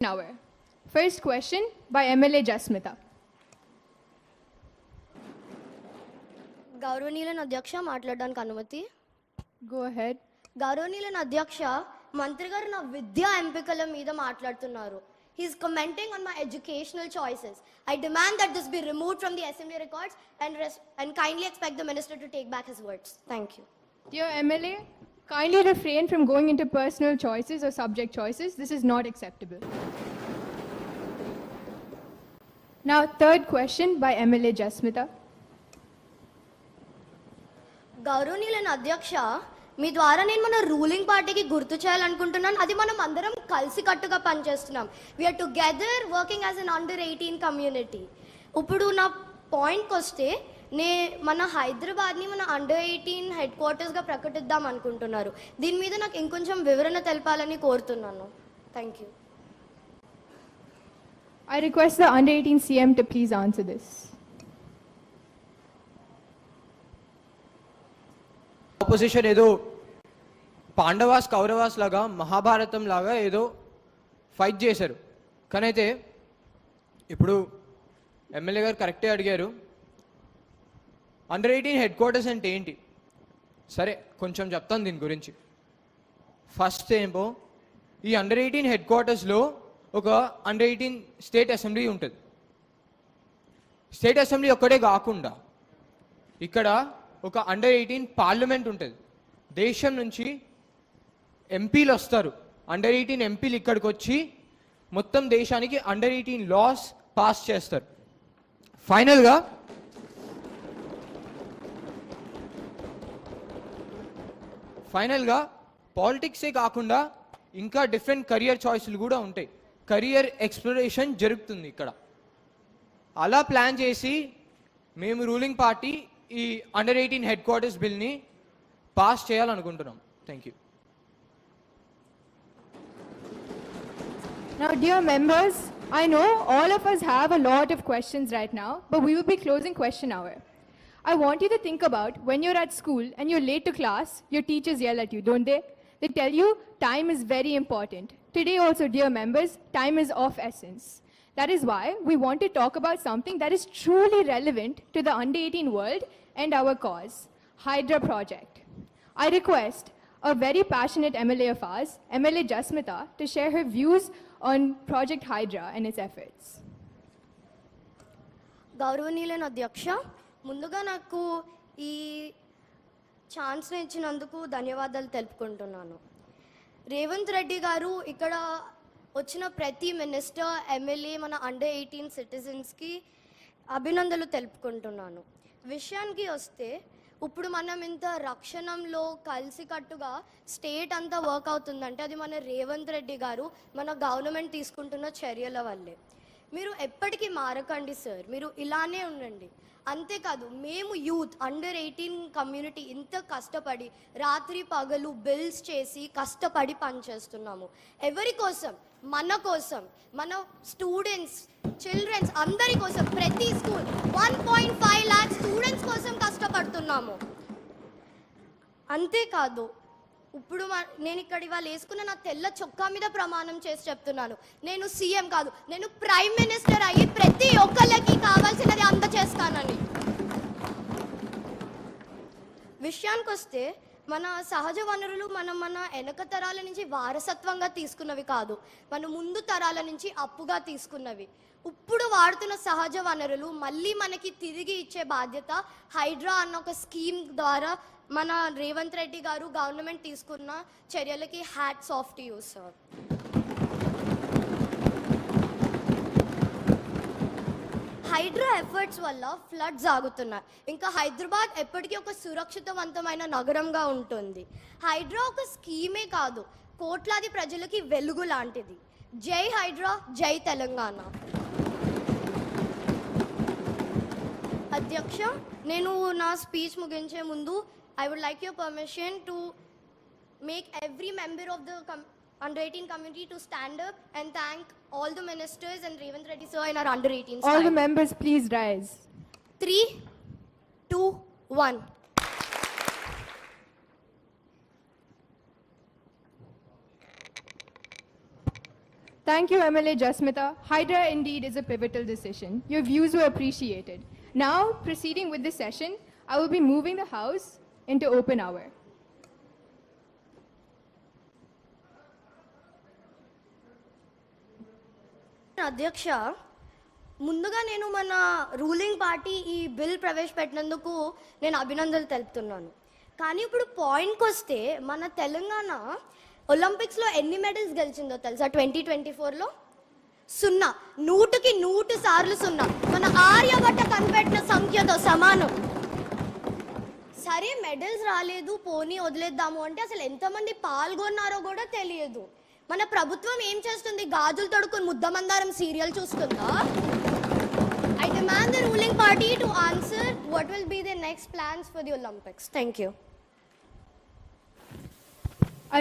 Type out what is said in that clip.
hour. First question by MLA Jasmita. గౌరవనీయులైన అధ్యక్ష మాట్లాడడానికి అనుమతి Go ahead. గౌరవనీయులైన అధ్యక్ష మంత్రి గారు నా విద్యా ఎంపికల మీద మాట్లాడుతున్నారు he's commenting on my educational choices I demand that this be remove from the assembly records and and kindly expect the minister to take back his words thank you Dear MLA, kindly refrain from going into personal choices or subject choices. This is not acceptable. Now, third question by MLA Jasmita. గౌరవనీయులైన అధ్యక్ష మీ ద్వారా నేను మన ruling పార్టీకి గుర్తు చేయాలనుకుంటున్నాను అది మనం అందరం కలిసి కట్టుగా పనిచేస్తున్నాం we are together working as an under eighteen community ఇప్పుడు నా పాయింట్కి వస్తే నే మన హైదరాబాద్ని మన అండర్ ఎయిటీన్ హెడ్ క్వార్టర్స్గా ప్రకటిద్దాం అనుకుంటున్నారు. దీని మీద నాకు ఇంకొంచెం వివరణ తెలపాలని కోరుతున్నాను. Thank you request the under 18 CM to please answer this. Opposition ఏదో పాండవాస్ కౌరవాస్ లాగా మహాభారతం లాగా ఏదో ఫైట్ చేశారు. కానీ అయితే ఇప్పుడు ఎమ్మెల్యే గారు కరెక్టే అడిగారు. అండర్ ఎయిటీన్ హెడ్ క్వార్టర్స్ అంటే ఏంటి? సరే కొంచెం చెప్తాను దీని గురించి. ఫస్ట్ ఏమో ఈ అండర్ ఎయిటీన్ హెడ్ క్వార్టర్స్లో ఒక అండర్ ఎయిటీన్ స్టేట్ అసెంబ్లీ ఉంటుంది. స్టేట్ అసెంబ్లీ ఒక్కడే కాకుండా ఇక్కడ ఒక అండర్ ఎయిటీన్ పార్లమెంట్ ఉంటుంది. దేశం నుంచి ఎంపీలు వస్తారు. అండర్ ఎయిటీన్ ఎంపీలు ఇక్కడికి వచ్చి మొత్తం దేశానికి అండర్ ఎయిటీన్ లాస్ పాస్ చేస్తారు. ఫైనల్గా ఫైనల్గా పాలిటిక్సే కాకుండా ఇంకా డిఫరెంట్ కెరియర్ చాయిస్లు కూడా ఉంటాయి. కెరియర్ ఎక్స్ప్లోరేషన్ జరుగుతుంది ఇక్కడ. అలా ప్లాన్ చేసి మేము రూలింగ్ పార్టీ ఈ అండర్ ఎయిటీన్ హెడ్ క్వార్టర్స్ బిల్ని పాస్ చేయాలనుకుంటున్నాం. Thank you Now, dear members, I know all of us have a lot of questions right now, but we will be closing question hour. I want you to think about when you're at school and you're late to class, your teachers yell at you, don't they? They tell you time is very important. Today also, dear members, time is of essence. That is why we want to talk about something that is truly relevant to the under 18 world and our cause, Hydra Project. I request a very passionate MLA of ours, MLA Jasmita, to share her views on Project Hydra and its efforts. ಗೌರವನೀಯನ ಅಧ್ಯಕ್ಷ ముందుగా నాకు ఈ chance ఇచ్చినందుకు ధన్యవాదాలు తెలుపుకుంటున్నాను. రేవంత్ రెడ్డి గారు ఇక్కడ వచ్చిన ప్రతి మినిస్టర్ ఎమ్మెల్యే మన అండర్ ఎయిటీన్ సిటిజన్స్కి అభినందనలు తెలుపుకుంటున్నాను. విషయానికి వస్తే ఇప్పుడు మనం ఇంత రక్షణంలో కలిసికట్టుగా స్టేట్ అంతా వర్క్ అవుతుందంటే అది మన రేవంత్ రెడ్డి గారు మన గవర్నమెంట్ తీసుకుంటున్న చర్యల వల్లే. మీరు ఎప్పటికీ మారకండి సార్. మీరు ఇలానే ఉండండి. అంతేకాదు మేము యూత్ అండర్ ఎయిటీన్ కమ్యూనిటీ ఇంత కష్టపడి రాత్రి పగలు బిల్స్ చేసి కష్టపడి పనిచేస్తున్నాము. ఎవరి కోసం? మన కోసం. మన స్టూడెంట్స్ చిల్డ్రన్స్ అందరి కోసం. ప్రతి school one point five lakh students కోసం కష్టపడుతున్నాము. అంతేకాదు ఇప్పుడు నేను ఇక్కడ ఇవాళ వేసుకున్న నా తెల్ల చొక్కా మీద ప్రమాణం చేసి చెప్తున్నాను. నేను సీఎం కాదు నేను ప్రైమ్ మినిస్టర్ అయ్యి ప్రతి ఒక్కళ్ళకి కావాల్సినది అందచేస్తానని. విషయానికి వస్తే మన సహజ వనరులు మనం మన వెనక తరాల నుంచి వారసత్వంగా తీసుకున్నవి కాదు మన ముందు తరాల నుంచి అప్పుగా తీసుకున్నవి. ఇప్పుడు వాడుతున్న సహజ వనరులు మళ్ళీ మనకి తిరిగి ఇచ్చే బాధ్యత హైడ్రా అన్న ఒక స్కీమ్ ద్వారా మన రేవంత్ రెడ్డి గారు గవర్నమెంట్ తీసుకున్న చర్యలకి hats off to use sir Hydra efforts వల్ల ఫ్లడ్స్ ఆగుతున్నాయి. ఇంకా హైదరాబాద్ ఎప్పటికీ ఒక సురక్షితవంతమైన నగరంగా ఉంటుంది. హైడ్రా ఒక స్కీమే కాదు కోట్లాది ప్రజలకి వెలుగు లాంటిది. జై హైడ్రా జై తెలంగాణ అధ్యక్ష నేను నా స్పీచ్ ముగించే ముందు I would like your permission to make every member of the com- under 18 community to stand up and thank all the ministers and Revant Reddy sir in our under 18 All the side. members, please rise. Three, Thank you, MLA Jasmita. Hydra indeed is a pivotal decision. Your views were appreciated. Now, proceeding with the session, I will be moving the House into open hour. అధ్యక్ష ముందుగా నేను మన ruling party ఈ bill ప్రవేశపెట్టినందుకు నేను అభినందనలు తెలుపుతున్నాను కానీ ఇప్పుడు పాయింట్కి వస్తే మన తెలంగాణ ఒలింపిక్స్లో ఎన్ని మెడల్స్ గెలిచిందో తెలుసా? ట్వంటీ ట్వంటీ ఫోర్లో? సున్నా. నూటికి నూటు సార్లు సున్నా. మన ఆర్యభట్ట కనిపెట్టిన సంఖ్యతో సమానం. సరే మెడల్స్ రాలేదు పోనీ వదిలేద్దాము అంటే అసలు ఎంతమంది పాల్గొన్నారో కూడా తెలియదు. మన ప్రభుత్వం ఏం చేస్తుంది? గాజులు తొడుకుని ముద్దమందారం serial చూస్తుందా? I demand the ruling party to answer what will be the next plans for the Olympics thank you I